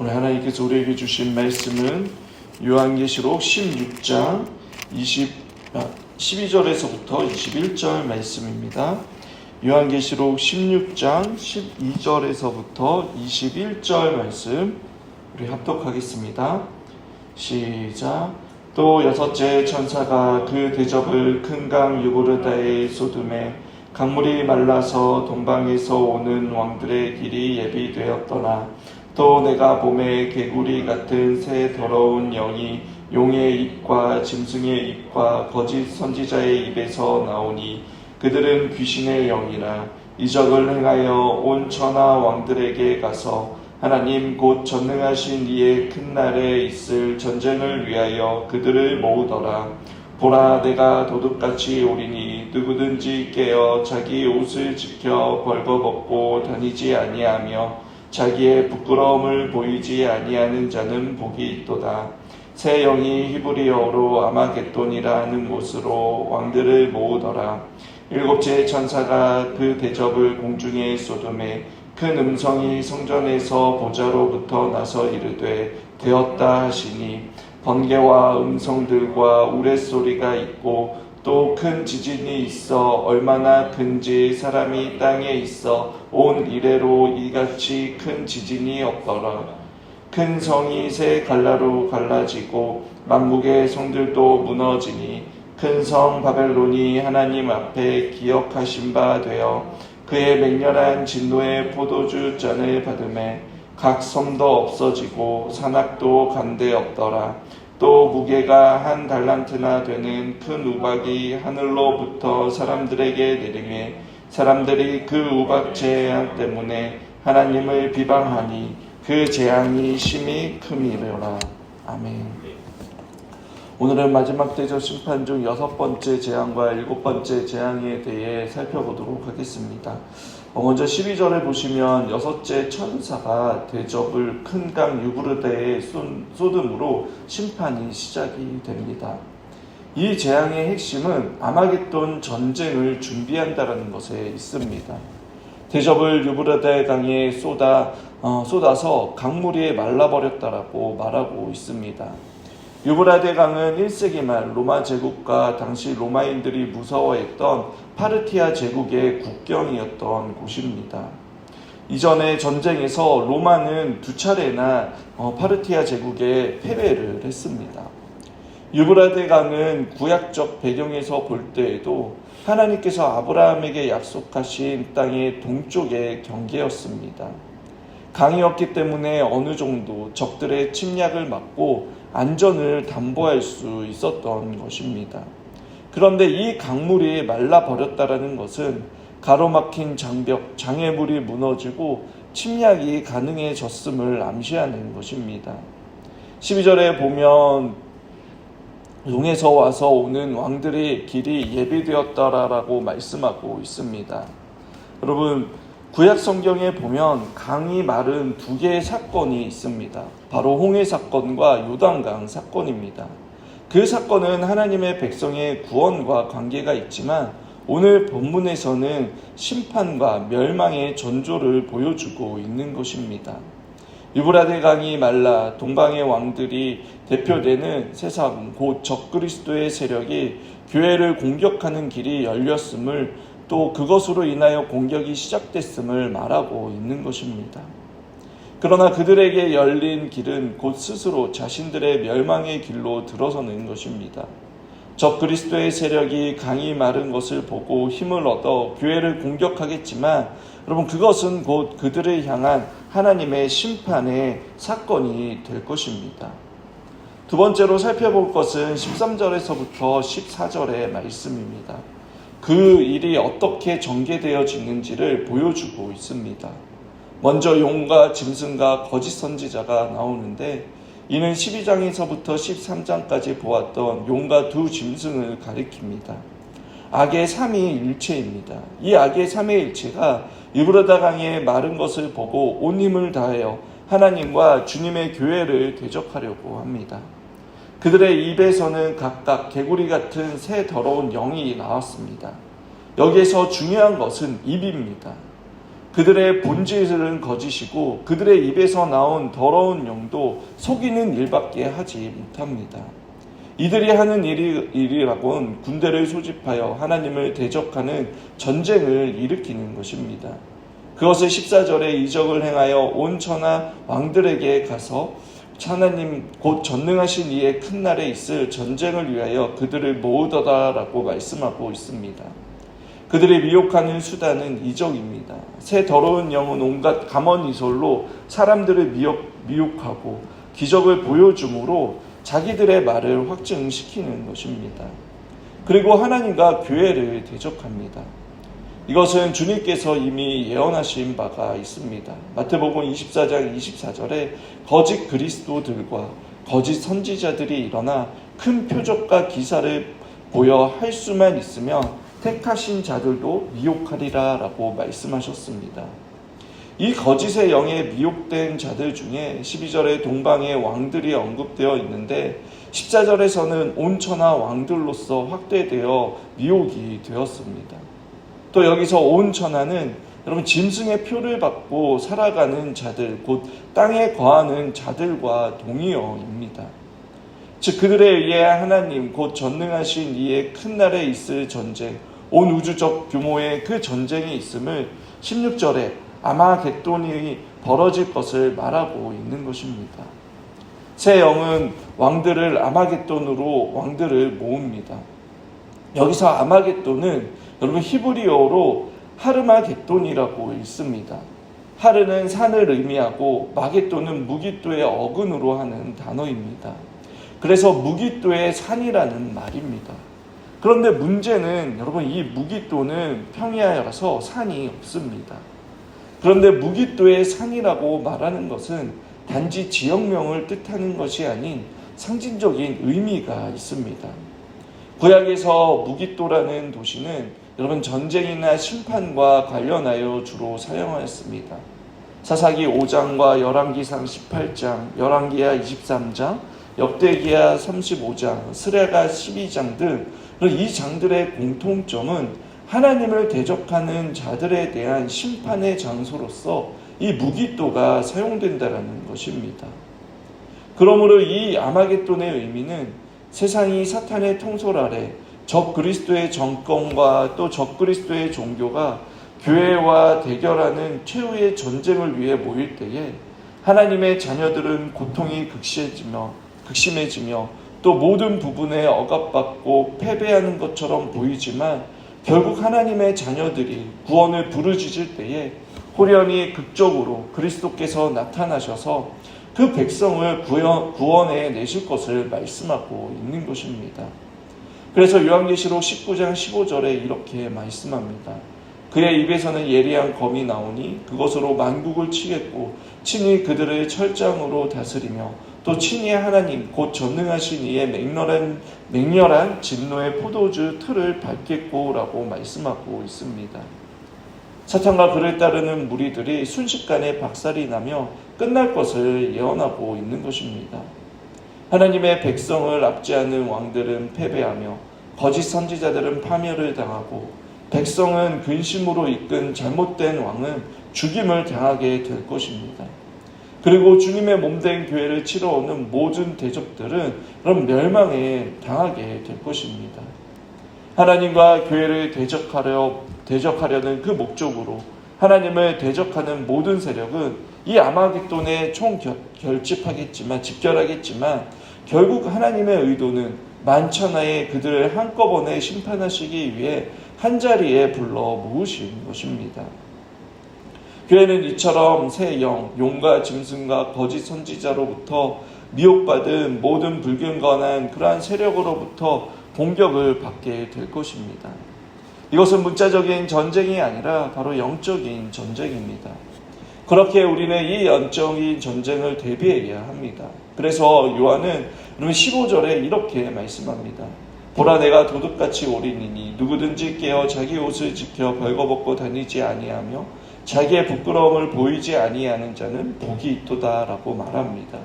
오늘 하나님께서 우리에게 주신 말씀은 요한계시록 16장 20, 아, 12절에서부터 21절 말씀입니다. 요한계시록 16장 12절에서부터 21절 말씀 우리 합독하겠습니다. 시작. 또 여섯째 천사가 그 대접을 큰 강 유보르다에 쏟음에 강물이 말라서 동방에서 오는 왕들의 길이 예비되었더라. 또 내가 봄에 개구리 같은 새 더러운 영이 용의 입과 짐승의 입과 거짓 선지자의 입에서 나오니 그들은 귀신의 영이라 이적을 행하여 온 천하 왕들에게 가서 하나님 곧 전능하신 이의 큰 날에 있을 전쟁을 위하여 그들을 모으더라. 보라 내가 도둑같이 오리니 누구든지 깨어 자기 옷을 지켜 벌거벗고 다니지 아니하며 자기의 부끄러움을 보이지 아니하는 자는 복이 있도다. 새 영이 히브리어로 아마겟돈이라 하는 곳으로 왕들을 모으더라. 일곱째 천사가 그 대접을 공중에 쏟음에 큰 음성이 성전에서 보좌로부터 나서 이르되 되었다 하시니 번개와 음성들과 우레소리가 있고 또 큰 지진이 있어 얼마나 큰지 사람이 땅에 있어 온 이래로 이같이 큰 지진이 없더라. 큰 성이 세 갈라로 갈라지고 만국의 성들도 무너지니 큰 성 바벨론이 하나님 앞에 기억하신 바 되어 그의 맹렬한 진노의 포도주 잔을 받음에 각 섬도 없어지고 산악도 간데 없더라. 또 무게가 한 달란트나 되는 큰 우박이 하늘로부터 사람들에게 내림에 사람들이 그 우박 재앙 때문에 하나님을 비방하니 그 재앙이 심히 큼이로라. 아멘. 오늘은 마지막 대접 심판 중 여섯 번째 재앙과 일곱 번째 재앙에 대해 살펴보도록 하겠습니다. 어, 먼저 12절에 보시면 여섯째 천사가 대접을 큰 강 유브르데에 쏟음으로 심판이 시작이 됩니다. 이 재앙의 핵심은 아마겟돈 전쟁을 준비한다라는 것에 있습니다. 대접을 유브라데 강에 쏟아 어, 쏟아서 강물이 말라버렸다라고 말하고 있습니다. 유브라데 강은 1세기 말 로마 제국과 당시 로마인들이 무서워했던 파르티아 제국의 국경이었던 곳입니다. 이전에 전쟁에서 로마는 두 차례나 어, 파르티아 제국에 패배를 했습니다. 유브라데 강은 구약적 배경에서 볼 때에도 하나님께서 아브라함에게 약속하신 땅의 동쪽의 경계였습니다. 강이었기 때문에 어느 정도 적들의 침략을 막고 안전을 담보할 수 있었던 것입니다. 그런데 이 강물이 말라버렸다라는 것은 가로막힌 장벽, 장애물이 무너지고 침략이 가능해졌음을 암시하는 것입니다. 12절에 보면 용에서 와서 오는 왕들의 길이 예비되었다라고 말씀하고 있습니다. 여러분, 구약 성경에 보면 강이 마른 두 개의 사건이 있습니다. 바로 홍해 사건과 요단강 사건입니다. 그 사건은 하나님의 백성의 구원과 관계가 있지만 오늘 본문에서는 심판과 멸망의 전조를 보여주고 있는 것입니다. 유브라데 강이 말라 동방의 왕들이 대표되는 세상 곧 적그리스도의 세력이 교회를 공격하는 길이 열렸음을 또 그것으로 인하여 공격이 시작됐음을 말하고 있는 것입니다. 그러나 그들에게 열린 길은 곧 스스로 자신들의 멸망의 길로 들어서는 것입니다. 적 그리스도의 세력이 강이 마른 것을 보고 힘을 얻어 교회를 공격하겠지만 여러분 그것은 곧 그들을 향한 하나님의 심판의 사건이 될 것입니다. 두 번째로 살펴볼 것은 13절에서부터 14절의 말씀입니다. 그 일이 어떻게 전개되어지는지를 보여주고 있습니다. 먼저 용과 짐승과 거짓 선지자가 나오는데 이는 12장에서부터 13장까지 보았던 용과 두 짐승을 가리킵니다. 악의 삼위일체입니다. 이 악의 삼위일체가 이브라다 강의 마른 것을 보고 온 힘을 다하여 하나님과 주님의 교회를 대적하려고 합니다. 그들의 입에서는 각각 개구리 같은 새 더러운 영이 나왔습니다. 여기에서 중요한 것은 입입니다. 그들의 본질은 거짓이고 그들의 입에서 나온 더러운 영도 속이는 일밖에 하지 못합니다. 이들이 하는 일이, 일이라곤 군대를 소집하여 하나님을 대적하는 전쟁을 일으키는 것입니다. 그것을 14절에 이적을 행하여 온 천하 왕들에게 가서 하나님 곧 전능하신 이의 큰 날에 있을 전쟁을 위하여 그들을 모으더라라고 말씀하고 있습니다. 그들의 미혹하는 수단은 이적입니다. 새 더러운 영은 온갖 감언이설로 사람들을 미혹, 미혹하고 기적을 보여줌으로 자기들의 말을 확증시키는 것입니다. 그리고 하나님과 교회를 대적합니다. 이것은 주님께서 이미 예언하신 바가 있습니다. 마태복음 24장 24절에 거짓 그리스도들과 거짓 선지자들이 일어나 큰 표적과 기사를 보여 할 수만 있으면 택하신 자들도 미혹하리라 라고 말씀하셨습니다. 이 거짓의 영에 미혹된 자들 중에 12절에 동방의 왕들이 언급되어 있는데 14절에서는 온천하 왕들로서 확대되어 미혹이 되었습니다. 또 여기서 온 천하는 여러분 짐승의 표를 받고 살아가는 자들 곧 땅에 거하는 자들과 동의어입니다. 즉 그들에 의해 하나님 곧 전능하신 이의 큰 날에 있을 전쟁 온 우주적 규모의 그 전쟁이 있음을 16절에 아마겟돈이 벌어질 것을 말하고 있는 것입니다. 새 영은 왕들을 아마겟돈으로 왕들을 모읍니다. 여기서 아마겟돈은 여러분 히브리어로 하르마겟돈이라고 있습니다. 하르는 산을 의미하고 마겟돈은 무기또의 어근으로 하는 단어입니다. 그래서 무기또의 산이라는 말입니다. 그런데 문제는 여러분 이 무기또는 평야라서 산이 없습니다. 그런데 무기또의 산이라고 말하는 것은 단지 지역명을 뜻하는 것이 아닌 상징적인 의미가 있습니다. 구약에서 무기또라는 도시는 여러분 전쟁이나 심판과 관련하여 주로 사용하였습니다. 사사기 5장과 열왕기상 18장, 열왕기하 23장, 역대기하 35장, 스레가 12장 등 이 장들의 공통점은 하나님을 대적하는 자들에 대한 심판의 장소로서 이 무기또가 사용된다라는 것입니다. 그러므로 이 아마겟돈의 의미는 세상이 사탄의 통솔 아래 적 그리스도의 정권과 또 적 그리스도의 종교가 교회와 대결하는 최후의 전쟁을 위해 모일 때에 하나님의 자녀들은 고통이 극심해지며 극심해지며 또 모든 부분에 억압받고 패배하는 것처럼 보이지만 결국 하나님의 자녀들이 구원을 부르짖을 때에 호련히 극적으로 그리스도께서 나타나셔서 그 백성을 구원, 구원해 내실 것을 말씀하고 있는 것입니다. 그래서 요한계시록 19장 15절에 이렇게 말씀합니다. 그의 입에서는 예리한 검이 나오니 그것으로 만국을 치겠고 친히 그들을 철장으로 다스리며 또 친히 하나님 곧 전능하신 이의 맹렬한 맹렬한 진노의 포도주 틀을 밟겠고라고 말씀하고 있습니다. 사탄과 그를 따르는 무리들이 순식간에 박살이 나며 끝날 것을 예언하고 있는 것입니다. 하나님의 백성을 압제하는 왕들은 패배하며 거짓 선지자들은 파멸을 당하고 백성은 근심으로 이끈 잘못된 왕은 죽임을 당하게 될 것입니다. 그리고 주님의 몸된 교회를 치러오는 모든 대적들은 그럼 멸망에 당하게 될 것입니다. 하나님과 교회를 대적하려 대적하려는 그 목적으로 하나님을 대적하는 모든 세력은 이 아마겟돈에 총 결집하겠지만 집결하겠지만 결국 하나님의 의도는 만천하에 그들을 한꺼번에 심판하시기 위해 한 자리에 불러 모으신 것입니다. 교회는 이처럼 새 영, 용과 짐승과 거짓 선지자로부터 미혹받은 모든 불경건한 그러한 세력으로부터 공격을 받게 될 것입니다. 이것은 문자적인 전쟁이 아니라 바로 영적인 전쟁입니다. 그렇게 우리는 이 영적인 전쟁을 대비해야 합니다. 그래서 요한은 15절에 이렇게 말씀합니다. 보라 내가 도둑같이 오리니 누구든지 깨어 자기 옷을 지켜 벌거벗고 다니지 아니하며 자기의 부끄러움을 보이지 아니하는 자는 복이 있도다라고 말합니다.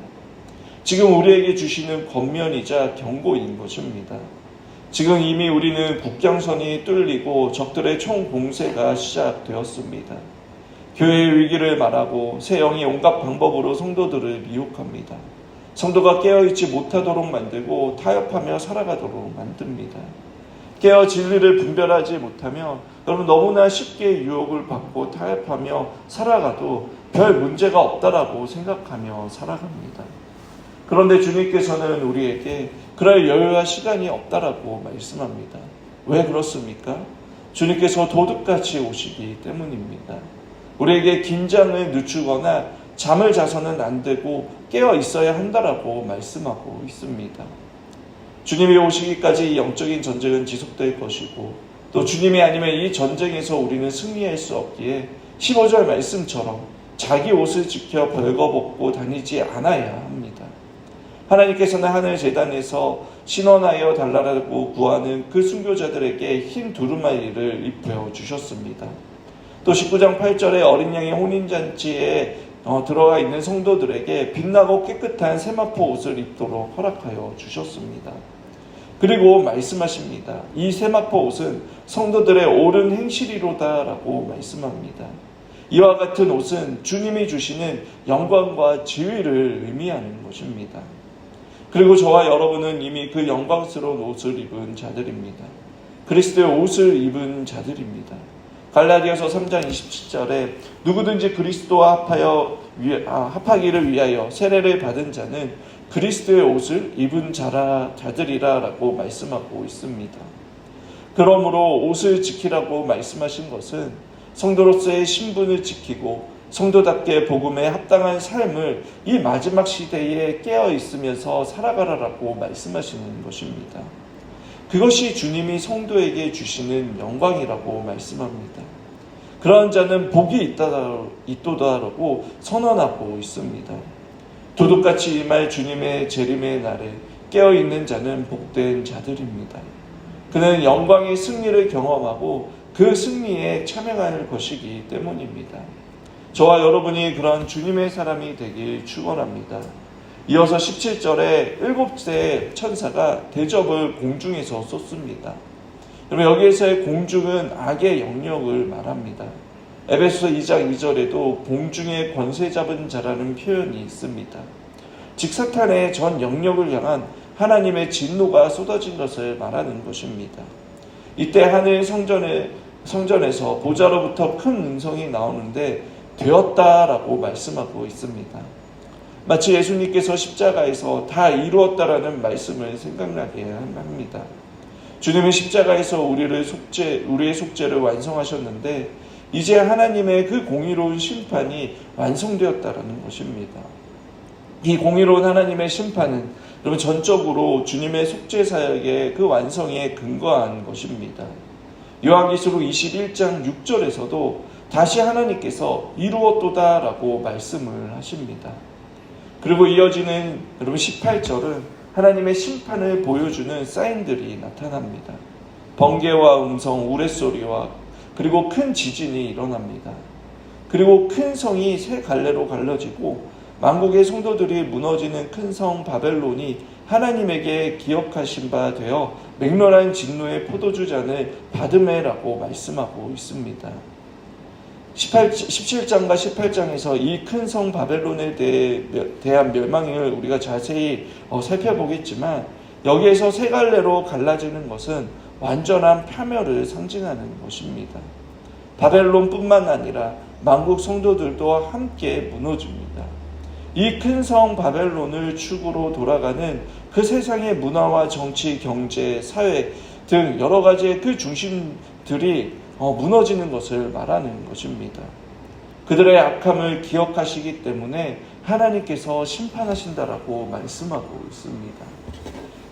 지금 우리에게 주시는 권면이자 경고인 것입니다. 지금 이미 우리는 국경선이 뚫리고 적들의 총 공세가 시작되었습니다. 교회의 위기를 말하고 새 영이 온갖 방법으로 성도들을 미혹합니다. 성도가 깨어있지 못하도록 만들고 타협하며 살아가도록 만듭니다. 깨어 진리를 분별하지 못하며 여러분 너무나 쉽게 유혹을 받고 타협하며 살아가도 별 문제가 없다라고 생각하며 살아갑니다. 그런데 주님께서는 우리에게 그럴 여유와 시간이 없다라고 말씀합니다. 왜 그렇습니까? 주님께서 도둑같이 오시기 때문입니다. 우리에게 긴장을 늦추거나 잠을 자서는 안 되고 깨어 있어야 한다라고 말씀하고 있습니다. 주님이 오시기까지 이 영적인 전쟁은 지속될 것이고 또 주님이 아니면 이 전쟁에서 우리는 승리할 수 없기에 15절 말씀처럼 자기 옷을 지켜 벌거벗고 다니지 않아야. 하나님께서는 하늘 재단에서 신원하여 달라고 구하는 그 순교자들에게 흰 두루마리를 입혀 주셨습니다. 또 19장 8절에 어린 양의 혼인잔치에 어, 들어가 있는 성도들에게 빛나고 깨끗한 세마포 옷을 입도록 허락하여 주셨습니다. 그리고 말씀하십니다. 이 세마포 옷은 성도들의 옳은 행실이로다라고 말씀합니다. 이와 같은 옷은 주님이 주시는 영광과 지위를 의미하는 것입니다. 그리고 저와 여러분은 이미 그 영광스러운 옷을 입은 자들입니다. 그리스도의 옷을 입은 자들입니다. 갈라디아서 3장 27절에 누구든지 그리스도와 합하여 아, 합하기를 위하여 세례를 받은 자는 그리스도의 옷을 입은 자라 자들이라라고 말씀하고 있습니다. 그러므로 옷을 지키라고 말씀하신 것은 성도로서의 신분을 지키고 성도답게 복음에 합당한 삶을 이 마지막 시대에 깨어 있으면서 살아가라라고 말씀하시는 것입니다. 그것이 주님이 성도에게 주시는 영광이라고 말씀합니다. 그러한 자는 복이 있다, 있도다라고 선언하고 있습니다. 도둑같이 임할 주님의 재림의 날에 깨어있는 자는 복된 자들입니다. 그는 영광의 승리를 경험하고 그 승리에 참여할 것이기 때문입니다. 저와 여러분이 그런 주님의 사람이 되길 축원합니다. 이어서 17절에 일곱째 천사가 대접을 공중에서 쏟습니다. 그러면 여기에서의 공중은 악의 영역을 말합니다. 에베소 2장 2절에도 공중의 권세 잡은 자라는 표현이 있습니다. 즉 사탄의 전 영역을 향한 하나님의 진노가 쏟아진 것을 말하는 것입니다. 이때 하늘 성전에 성전에서 보좌로부터 큰 음성이 나오는데 되었다라고 말씀하고 있습니다. 마치 예수님께서 십자가에서 다 이루었다라는 말씀을 생각나게 합니다. 주님은 십자가에서 우리를 속죄, 우리의 속죄를 완성하셨는데 이제 하나님의 그 공의로운 심판이 완성되었다라는 것입니다. 이 공의로운 하나님의 심판은 여러분 전적으로 주님의 속죄 사역의 그 완성에 근거한 것입니다. 요한기수록 21장 6절에서도 다시 하나님께서 이루었도다라고 말씀을 하십니다. 그리고 이어지는 여러분 18절은 하나님의 심판을 보여주는 사인들이 나타납니다. 번개와 음성, 우레소리와 그리고 큰 지진이 일어납니다. 그리고 큰 성이 세 갈래로 갈라지고 만국의 성도들이 무너지는 큰 성 바벨론이 하나님에게 기억하신 바 되어 맹렬한 진노의 포도주 잔을 받음해라고 말씀하고 있습니다. 18, 17장과 18장에서 이 큰 성 바벨론에 대해, 대한 멸망을 우리가 자세히 어, 살펴보겠지만 여기에서 세 갈래로 갈라지는 것은 완전한 파멸을 상징하는 것입니다. 바벨론뿐만 아니라 만국 성도들도 함께 무너집니다. 이 큰 성 바벨론을 축으로 돌아가는 그 세상의 문화와 정치, 경제, 사회 등 여러 가지의 그 중심들이 어, 무너지는 것을 말하는 것입니다. 그들의 악함을 기억하시기 때문에 하나님께서 심판하신다라고 말씀하고 있습니다.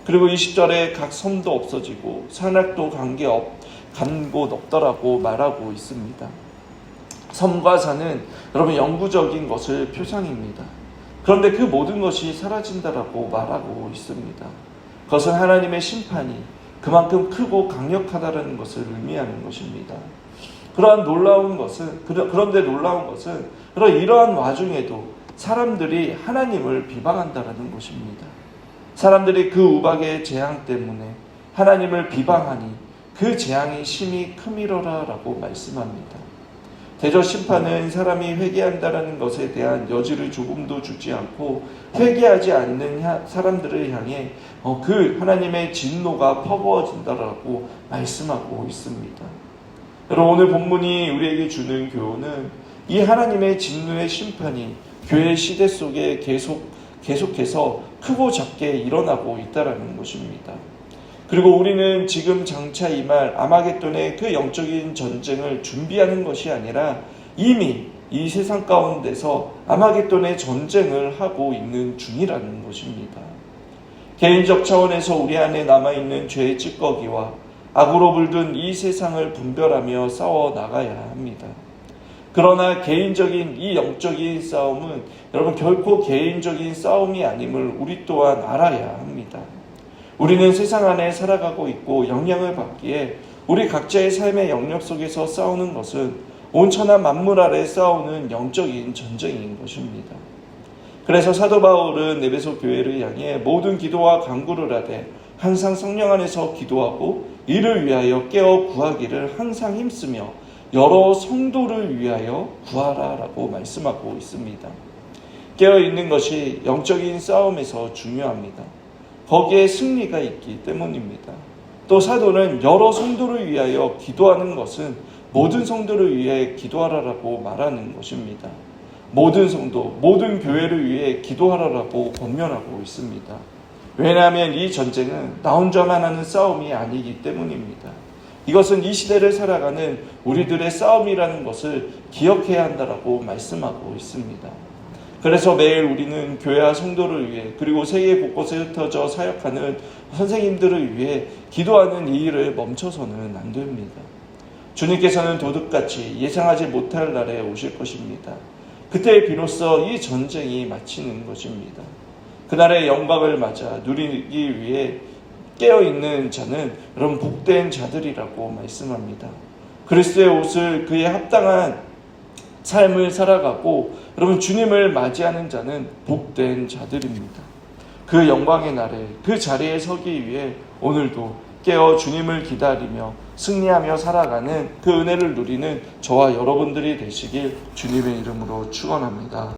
그리고 20절에 각 섬도 없어지고 산악도 관계 없, 간곳 없더라고 말하고 있습니다. 섬과 산은 여러분 영구적인 것을 표상입니다. 그런데 그 모든 것이 사라진다라고 말하고 있습니다. 그것은 하나님의 심판이 그만큼 크고 강력하다는 것을 의미하는 것입니다. 그러한 놀라운 것은 그런데 놀라운 것은 그런 이러한 와중에도 사람들이 하나님을 비방한다라는 것입니다. 사람들이 그 우박의 재앙 때문에 하나님을 비방하니 그 재앙이 심히 크미러라라고 말씀합니다. 대저 심판은 사람이 회개한다라는 것에 대한 여지를 조금도 주지 않고 회개하지 않는 하- 사람들을 향해 어, 그 하나님의 진노가 퍼부어진다라고 말씀하고 있습니다. 여러분 오늘 본문이 우리에게 주는 교훈은 이 하나님의 진노의 심판이 교회 시대 속에 계속 계속해서 크고 작게 일어나고 있다라는 것입니다. 그리고 우리는 지금 장차 임할 아마겟돈의 그 영적인 전쟁을 준비하는 것이 아니라 이미 이 세상 가운데서 아마겟돈의 전쟁을 하고 있는 중이라는 것입니다. 개인적 차원에서 우리 안에 남아있는 죄의 찌꺼기와 악으로 물든 이 세상을 분별하며 싸워 나가야 합니다. 그러나 개인적인 이 영적인 싸움은 여러분 결코 개인적인 싸움이 아님을 우리 또한 알아야 합니다. 우리는 세상 안에 살아가고 있고 영향을 받기에 우리 각자의 삶의 영역 속에서 싸우는 것은 온천한 만물 아래 싸우는 영적인 전쟁인 것입니다. 그래서 사도 바울은 에베소 교회를 향해 모든 기도와 간구를 하되 항상 성령 안에서 기도하고 이를 위하여 깨어 구하기를 항상 힘쓰며 여러 성도를 위하여 구하라라고 말씀하고 있습니다. 깨어 있는 것이 영적인 싸움에서 중요합니다. 거기에 승리가 있기 때문입니다. 또 사도는 여러 성도를 위하여 기도하는 것은 모든 성도를 위해 기도하라라고 말하는 것입니다. 모든 성도, 모든 교회를 위해 기도하라라고 권면하고 있습니다. 왜냐하면 이 전쟁은 나 혼자만 하는 싸움이 아니기 때문입니다. 이것은 이 시대를 살아가는 우리들의 싸움이라는 것을 기억해야 한다라고 말씀하고 있습니다. 그래서 매일 우리는 교회와 성도를 위해 그리고 세계 곳곳에 흩어져 사역하는 선생님들을 위해 기도하는 이 일을 멈춰서는 안 됩니다. 주님께서는 도둑같이 예상하지 못할 날에 오실 것입니다. 그때 비로소 이 전쟁이 마치는 것입니다. 그날의 영광을 맞아 누리기 위해 깨어있는 자는 여러분 복된 자들이라고 말씀합니다. 그리스도의 옷을 그에 합당한 삶을 살아가고 여러분 주님을 맞이하는 자는 복된 자들입니다. 그 영광의 날에 그 자리에 서기 위해 오늘도 깨어 주님을 기다리며 승리하며 살아가는 그 은혜를 누리는 저와 여러분들이 되시길 주님의 이름으로 축원합니다.